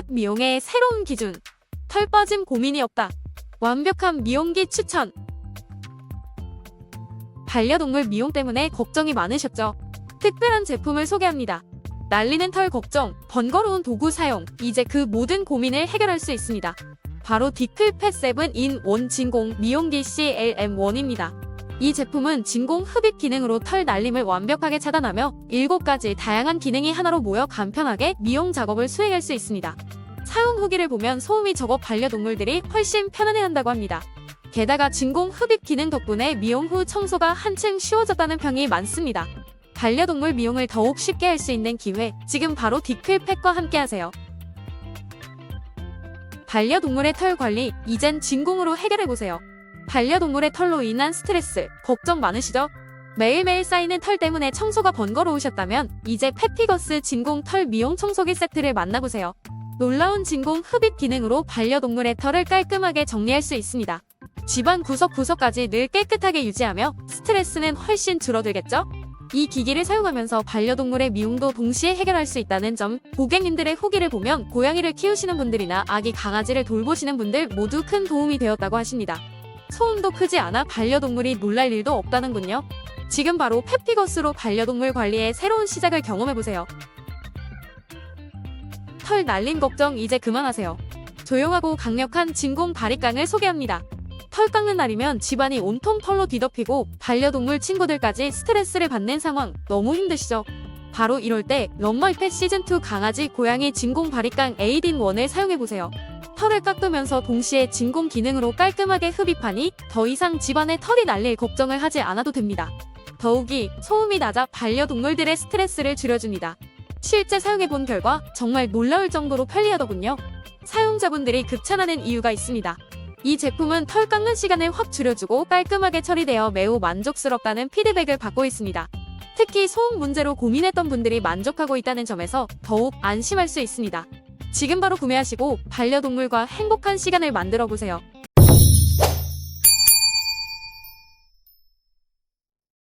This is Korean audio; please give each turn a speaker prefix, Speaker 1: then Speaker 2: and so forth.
Speaker 1: 펫 미용의 새로운 기준. 털 빠짐 고민이 없다. 완벽한 미용기 추천. 반려동물 미용 때문에 걱정이 많으셨죠? 특별한 제품을 소개합니다. 날리는 털 걱정, 번거로운 도구 사용, 이제 그 모든 고민을 해결할 수 있습니다. 바로 디클 펫 7인 원 진공 미용기 CLM1입니다. 이 제품은 진공 흡입 기능으로 털 날림을 완벽하게 차단하며 7가지 다양한 기능이 하나로 모여 간편하게 미용 작업을 수행할 수 있습니다. 사용 후기를 보면 소음이 적어 반려동물들이 훨씬 편안해한다고 합니다. 게다가 진공 흡입 기능 덕분에 미용 후 청소가 한층 쉬워졌다는 평이 많습니다. 반려동물 미용을 더욱 쉽게 할 수 있는 기회, 지금 바로 디클팩과 함께하세요. 반려동물의 털 관리, 이젠 진공으로 해결해보세요. 반려동물의 털로 인한 스트레스, 걱정 많으시죠? 매일매일 쌓이는 털 때문에 청소가 번거로우셨다면 이제 페피거스 진공 털 미용 청소기 세트를 만나보세요. 놀라운 진공 흡입 기능으로 반려동물의 털을 깔끔하게 정리할 수 있습니다. 집안 구석구석까지 늘 깨끗하게 유지하며 스트레스는 훨씬 줄어들겠죠? 이 기기를 사용하면서 반려동물의 미용도 동시에 해결할 수 있다는 점, 고객님들의 후기를 보면 고양이를 키우시는 분들이나 아기 강아지를 돌보시는 분들 모두 큰 도움이 되었다고 하십니다. 소음도 크지 않아 반려동물이 놀랄 일도 없다는군요. 지금 바로 페피거스로 반려동물 관리의 새로운 시작을 경험해보세요. 털 날림 걱정 이제 그만하세요. 조용하고 강력한 진공 바리깡을 소개합니다. 털 깎는 날이면 집안이 온통 털로 뒤덮이고 반려동물 친구들까지 스트레스를 받는 상황 너무 힘드시죠? 바로 이럴 때 런마이펫 시즌2 강아지 고양이 진공 바리깡 에이딘1을 사용해보세요. 털을 깎으면서 동시에 진공 기능으로 깔끔하게 흡입하니 더 이상 집안에 털이 날릴 걱정을 하지 않아도 됩니다. 더욱이 소음이 낮아 반려동물들의 스트레스를 줄여줍니다. 실제 사용해본 결과 정말 놀라울 정도로 편리하더군요. 사용자분들이 극찬하는 이유가 있습니다. 이 제품은 털 깎는 시간을 확 줄여주고 깔끔하게 처리되어 매우 만족스럽다는 피드백을 받고 있습니다. 특히 소음 문제로 고민했던 분들이 만족하고 있다는 점에서 더욱 안심할 수 있습니다. 지금 바로 구매하시고 반려동물과 행복한 시간을 만들어 보세요.